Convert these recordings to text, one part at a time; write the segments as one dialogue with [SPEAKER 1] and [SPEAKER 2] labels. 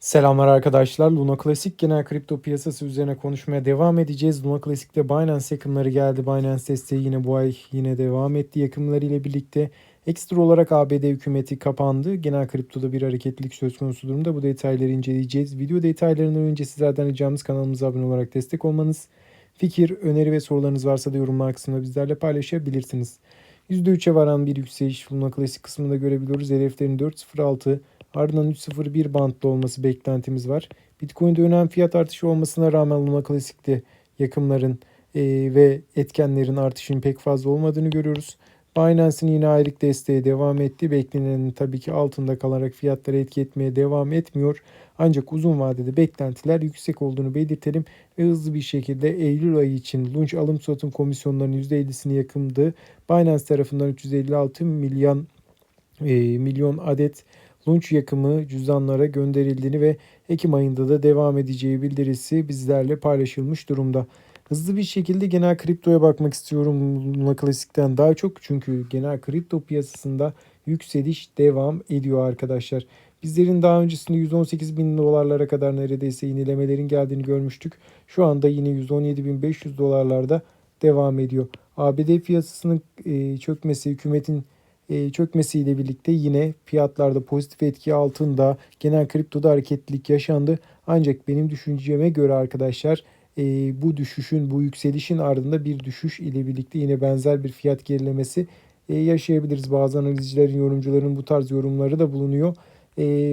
[SPEAKER 1] Selamlar arkadaşlar. Luna Classic genel kripto piyasası üzerine konuşmaya devam edeceğiz. Luna Classic'te Binance yakımları geldi. Binance desteği yine bu ay yine devam etti yakımları ile birlikte. Ekstra olarak ABD hükümeti kapandı. Genel kriptoda bir hareketlilik söz konusu durumda. Bu detayları inceleyeceğiz. Video detaylarından önce sizlerden ricamız kanalımıza abone olarak destek olmanız. Fikir, öneri ve sorularınız varsa da yorumlar kısmında bizlerle paylaşabilirsiniz. %3'e varan bir yükseliş Luna Classic kısmında görebiliyoruz. Hedeflerin 4.06 Ardından 3.01 bantlı olması beklentimiz var. Bitcoin'de önemli fiyat artışı olmasına rağmen Luna Classic'te yakımların e, ve etkenlerin artışının pek fazla olmadığını görüyoruz. Binance'in yine aylık desteğe devam etti. Beklenenin tabii ki altında kalarak fiyatları etki etmeye devam etmiyor. Ancak uzun vadede beklentiler yüksek olduğunu belirtelim ve hızlı bir şekilde Eylül ayı için lunch alım satım komisyonlarının %50'sini yakındı. Binance tarafından 356 milyon e, milyon adet Lunch yakımı cüzdanlara gönderildiğini ve Ekim ayında da devam edeceği bildirisi bizlerle paylaşılmış durumda. Hızlı bir şekilde genel kriptoya bakmak istiyorum Luna Classic'ten daha çok. Çünkü genel kripto piyasasında yükseliş devam ediyor arkadaşlar. Bizlerin daha öncesinde 118 bin dolarlara kadar neredeyse yenilemelerin geldiğini görmüştük. Şu anda yine 117.500 dolarlarda devam ediyor. ABD piyasasının e, çökmesi, hükümetin çökmesiyle birlikte yine fiyatlarda pozitif etki altında genel kriptoda hareketlilik yaşandı. Ancak benim düşünceme göre arkadaşlar e, bu düşüşün, bu yükselişin ardında bir düşüş ile birlikte yine benzer bir fiyat gerilemesi e, yaşayabiliriz. Bazı analizcilerin, yorumcuların bu tarz yorumları da bulunuyor.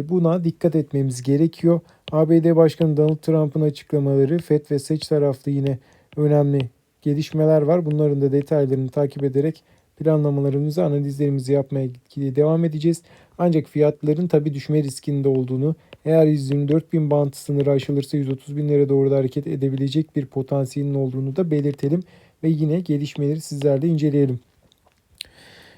[SPEAKER 1] Buna dikkat etmemiz gerekiyor. ABD Başkanı Donald Trump'ın açıklamaları FED ve SEC tarafta yine önemli gelişmeler var. Bunların da detaylarını takip ederek planlamalarımızı, analizlerimizi yapmaya devam edeceğiz. Ancak fiyatların tabi düşme riskinde olduğunu, eğer 124 bin bant sınırı aşılırsa 130 binlere doğru da hareket edebilecek bir potansiyelin olduğunu da belirtelim ve yine gelişmeleri sizlerle inceleyelim.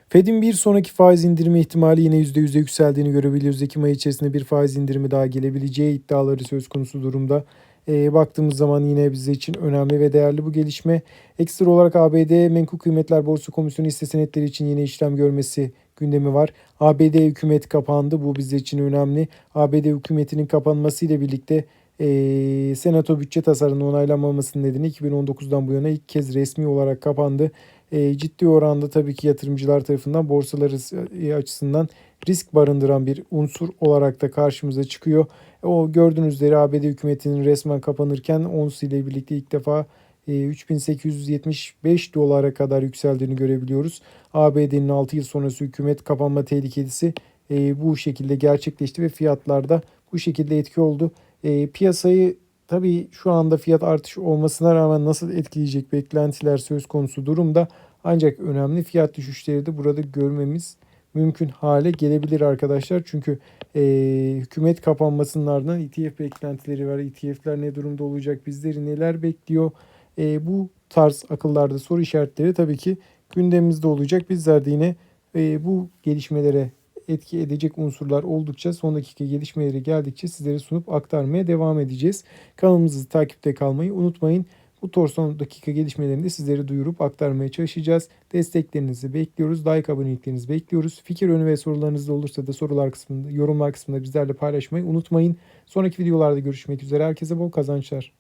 [SPEAKER 1] Fed'in bir sonraki faiz indirimi ihtimali yine %100'e yükseldiğini görebiliyoruz. Ekim ayı içerisinde bir faiz indirimi daha gelebileceği iddiaları söz konusu durumda. E, baktığımız zaman yine bize için önemli ve değerli bu gelişme. Ekstra olarak ABD Menkul Kıymetler Borsa Komisyonu hisse senetleri için yine işlem görmesi gündemi var. ABD hükümet kapandı. Bu bize için önemli. ABD hükümetinin kapanmasıyla birlikte e, Senato bütçe tasarının onaylanmaması nedeni 2019'dan bu yana ilk kez resmi olarak kapandı. E, ciddi oranda tabii ki yatırımcılar tarafından borsaları açısından risk barındıran bir unsur olarak da karşımıza çıkıyor. O gördüğünüz üzere ABD hükümetinin resmen kapanırken ons ile birlikte ilk defa 3875 e, dolara kadar yükseldiğini görebiliyoruz. ABD'nin 6 yıl sonrası hükümet kapanma tehlikesi e, bu şekilde gerçekleşti ve fiyatlarda bu şekilde etki oldu. E, piyasayı tabii şu anda fiyat artışı olmasına rağmen nasıl etkileyecek beklentiler söz konusu durumda. Ancak önemli fiyat düşüşleri de burada görmemiz mümkün hale gelebilir arkadaşlar. Çünkü e, hükümet kapanmasının ardından ETF beklentileri var. ETF'ler ne durumda olacak? Bizleri neler bekliyor? E, bu tarz akıllarda soru işaretleri tabii ki gündemimizde olacak. Bizler de yine e, bu gelişmelere etki edecek unsurlar oldukça son dakika gelişmeleri geldikçe sizlere sunup aktarmaya devam edeceğiz. Kanalımızı takipte kalmayı unutmayın. Bu son dakika gelişmelerini de sizlere duyurup aktarmaya çalışacağız. Desteklerinizi bekliyoruz. Like aboneliklerinizi bekliyoruz. Fikir önü ve sorularınız da olursa da sorular kısmında, yorumlar kısmında bizlerle paylaşmayı unutmayın. Sonraki videolarda görüşmek üzere. Herkese bol kazançlar.